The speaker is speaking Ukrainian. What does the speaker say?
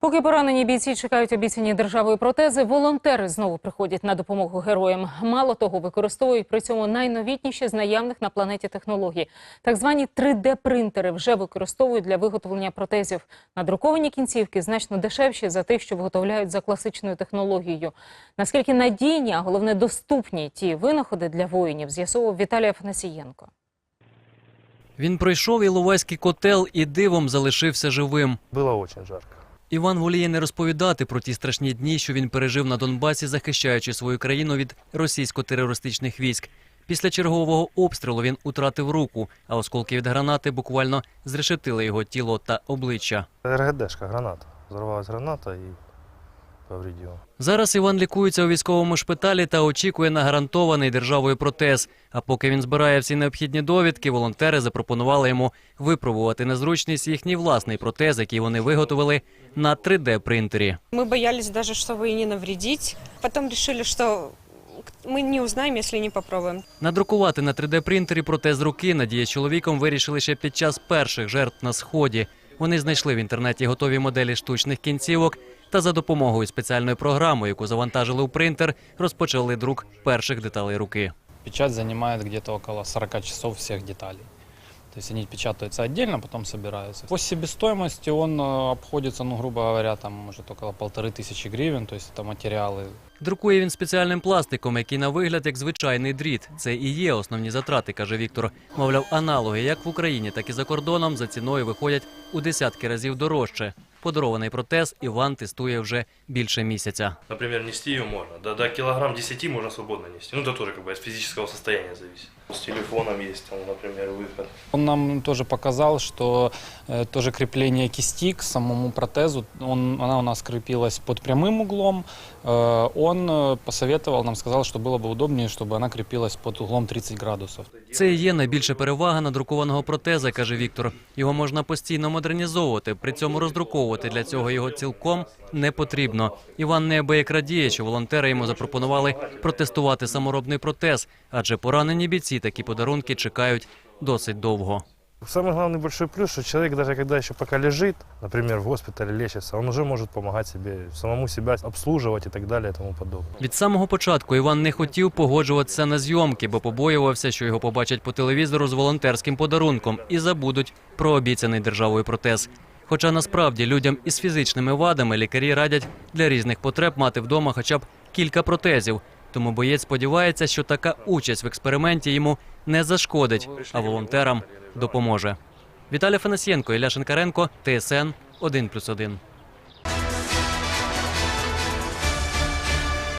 Поки поранені бійці чекають обіцяні державою протези, волонтери знову приходять на допомогу героям. Мало того, використовують при цьому найновітніші з наявних на планеті технологій. Так звані 3D-принтери вже використовують для виготовлення протезів. Надруковані кінцівки значно дешевші за тих, що виготовляють за класичною технологією. Наскільки надійні, а головне доступні ті винаходи для воїнів, з'ясовував Віталій Афанасієнко. Він пройшов Іловайський котел і дивом залишився живим. Было очень жарко. Іван воліє не розповідати про ті страшні дні, що він пережив на Донбасі, захищаючи свою країну від російсько-терористичних військ. Після чергового обстрілу він утратив руку, а осколки від гранати буквально зрешетили його тіло та обличчя. РГДшка, граната. Взорвалась граната и повредила. Зараз Іван лікується у військовому шпиталі та очікує на гарантований державою протез. А поки він збирає всі необхідні довідки, волонтери запропонували йому випробувати на зручність їхній власний протез, який вони виготовили на 3D-принтері. Мы боялись даже, чтобы и не навредить. Потом решили, что мы не узнаем, если не попробуем. Надрукувати на 3D-принтері протез руки Надія з чоловіком вирішили ще під час перших жертв на сході. Вони знайшли в інтернеті готові моделі штучних кінцівок та за допомогою спеціальної програми, яку завантажили у принтер, розпочали друк перших деталей руки. Печать занимает где-то около 40 часов всех деталей. То есть они печатаются отдельно, потом собираются. По себестоимости он э, обходится, ну, грубо говоря, там, может, около полторы тысячи гривен, то есть это материалы Друкує він спеціальним пластиком, який на вигляд як звичайний дріт. Це і є основні затрати, каже Віктор. Мовляв, аналоги як в Україні, так і за кордоном за ціною виходять у десятки разів дорожче. Подарований протез Іван тестує вже більше місяця. Например, нести ее можно. До, до килограмм 10 можно свободно нести. Ну, это тоже как бы от физического состояния зависит. С телефоном есть, там, например, выход. Он нам тоже показал, что э, тоже крепление кисти к самому протезу, он, она у нас крепилась под прямым углом. Э, он э, посоветовал, нам сказал, что было бы удобнее, чтобы она крепилась под углом 30 градусов. Це і є найбільша перевага надрукованого протеза, каже Віктор. Його можна постійно модернізовувати, при цьому роздруковувати для цього його цілком не потрібно. Іван неабияк радіє, що волонтери йому запропонували протестувати саморобний протез, адже поранені бійці такі подарунки чекають досить довго. Самый главный большой плюс, что человек даже когда еще пока лежит, например, в госпитале лечится, он уже может помогать себе, самому себя обслуживать и так далее и тому подобное. Від самого початку Іван не хотів погоджуватися на зйомки, бо побоювався, що його побачать по телевізору з волонтерським подарунком і забудуть про обіцяний державою протез. Хоча насправді людям із фізичними вадами лікарі радять для різних потреб мати вдома хоча б кілька протезів. Тому боєць сподівається, що така участь в експерименті йому не зашкодить, а волонтерам допоможе. Віталій Фанасьєнко, Ілля Шенкаренко, ТСН 1+,1.